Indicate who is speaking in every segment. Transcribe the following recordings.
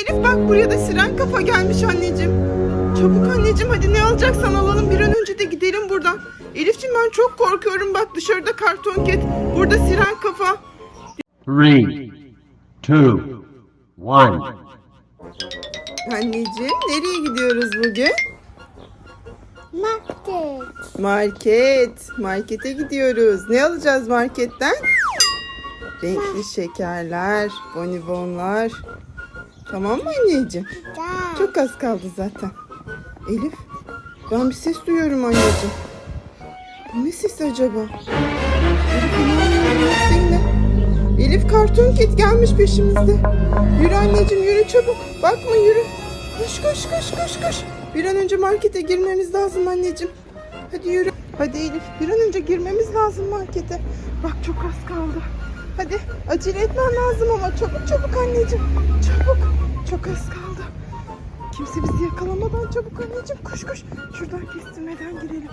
Speaker 1: Elif bak buraya da siren kafa gelmiş anneciğim. Çabuk anneciğim hadi ne alacaksan alalım bir an önce de gidelim buradan. Elifciğim ben çok korkuyorum bak dışarıda karton ket. Burada siren kafa.
Speaker 2: Three, two, one.
Speaker 1: Anneciğim nereye gidiyoruz bugün?
Speaker 3: Market.
Speaker 1: Market. Markete gidiyoruz. Ne alacağız marketten? Renkli şekerler, bonibonlar. Tamam mı anneciğim?
Speaker 3: Da.
Speaker 1: Çok az kaldı zaten. Elif, ben bir ses duyuyorum anneciğim. Bu ne ses acaba? Elif. Elif karton kit gelmiş peşimizde. Yürü anneciğim yürü çabuk. Bakma yürü. Koş koş koş koş koş. Bir an önce markete girmemiz lazım anneciğim. Hadi yürü. Hadi Elif bir an önce girmemiz lazım markete. Bak çok az kaldı. Hadi acele etmen lazım ama çabuk çabuk anneciğim. Çabuk. Çok az kaldı. Kimse bizi yakalamadan çabuk anneciğim koş koş. Şuradan kestirmeden girelim.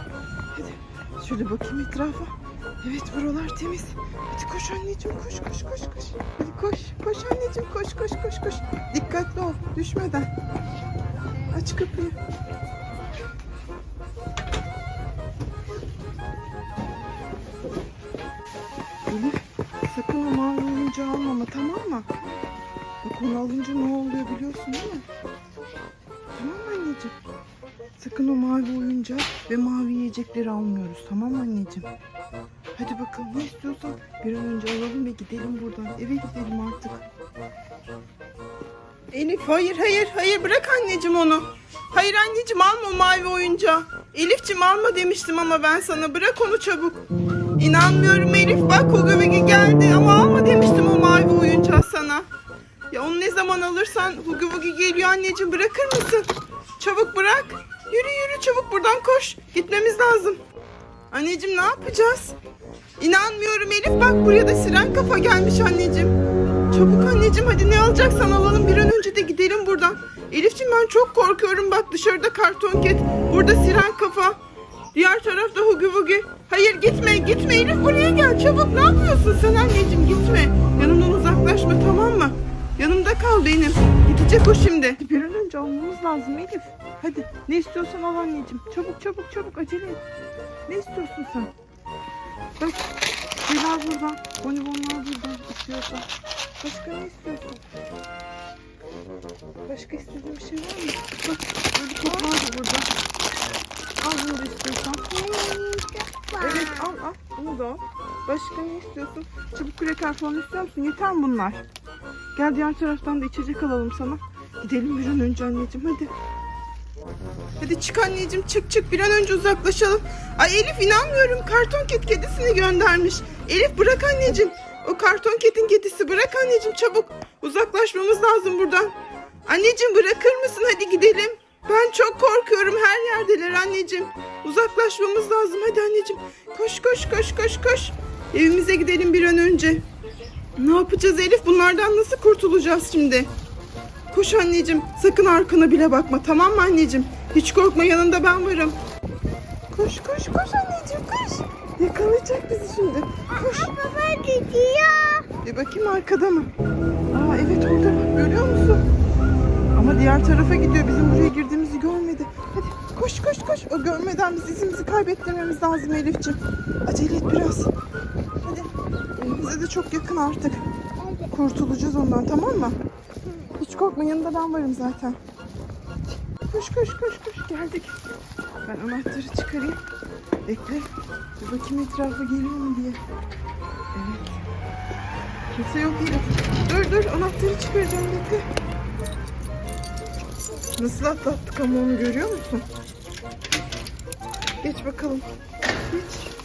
Speaker 1: Hadi şöyle bakayım etrafa. Evet buralar temiz. Hadi koş anneciğim koş koş koş koş. Hadi koş koş anneciğim koş koş koş koş. Dikkatli ol düşmeden. Aç kapıyı. Elif sakın o mavi oyuncağı almama tamam mı? Bak onu alınca ne oluyor biliyorsun değil mi? Tamam mı anneciğim? Sakın o mavi oyuncak ve mavi yiyecekleri almıyoruz. Tamam mı anneciğim? Hadi bakalım ne istiyorsan bir an önce alalım ve gidelim buradan. Eve gidelim artık. Elif hayır hayır hayır bırak anneciğim onu. Hayır anneciğim alma o mavi oyuncağı. Elifciğim alma demiştim ama ben sana bırak onu çabuk. İnanmıyorum Elif bak Hugo geldi ama anneciğim bırakır mısın? Çabuk bırak. Yürü yürü çabuk buradan koş. Gitmemiz lazım. Anneciğim ne yapacağız? İnanmıyorum Elif bak buraya da siren kafa gelmiş anneciğim. Çabuk anneciğim hadi ne alacaksan alalım bir an önce de gidelim buradan. Elifciğim ben çok korkuyorum bak dışarıda karton ket. Burada siren kafa. Diğer tarafta Hugi Wugi. Hayır gitme gitme Elif buraya gel çabuk ne yapıyorsun sen anneciğim gitme. Yanımdan uzaklaşma tamam mı? Yanımda kal benim. Gidecek o şimdi. Bir an önce almamız lazım Elif. Hadi ne istiyorsan al anneciğim. Çabuk çabuk çabuk acele et. Ne istiyorsun sen? Bak şeyler burada. Bonibonlar burada istiyorsan. Başka ne istiyorsun? Başka istediğin bir şey var mı? Bak böyle top var da burada. Al bunu da istiyorsan. Evet al al. Bunu da al. Başka ne istiyorsun? Çabuk kreker falan istiyor musun? Yeter mi bunlar? Gel diğer taraftan da içecek alalım sana. Gidelim bir an önce anneciğim hadi. Hadi çık anneciğim çık çık bir an önce uzaklaşalım. Ay Elif inanmıyorum karton ket kedisini göndermiş. Elif bırak anneciğim. O karton ketin kedisi bırak anneciğim çabuk. Uzaklaşmamız lazım buradan. Anneciğim bırakır mısın hadi gidelim. Ben çok korkuyorum her yerdeler anneciğim. Uzaklaşmamız lazım hadi anneciğim. Koş koş koş koş koş. Evimize gidelim bir an önce. Ne yapacağız Elif? Bunlardan nasıl kurtulacağız şimdi? Koş anneciğim. Sakın arkana bile bakma. Tamam mı anneciğim? Hiç korkma yanında ben varım. Koş koş koş anneciğim koş. Yakalayacak bizi şimdi. Koş.
Speaker 3: Baba gidiyor.
Speaker 1: Bir bakayım arkada mı? Aa evet orada bak görüyor musun? Ama diğer tarafa gidiyor. Bizim buraya girdiğimizi görmedi. Hadi koş koş koş. O görmeden biz izimizi kaybettirmemiz lazım Elifciğim. Acele et biraz. Hadi. Evimize de çok yakın artık. Kurtulacağız ondan tamam mı? Hiç korkma yanında ben varım zaten. Koş koş koş koş geldik. Ben anahtarı çıkarayım. Bekle. Bir bakayım etrafa geliyor mu diye. Evet. Kimse yok Elif. Dur dur anahtarı çıkaracağım bekle. Nasıl atlattık ama onu görüyor musun? Geç bakalım. Geç.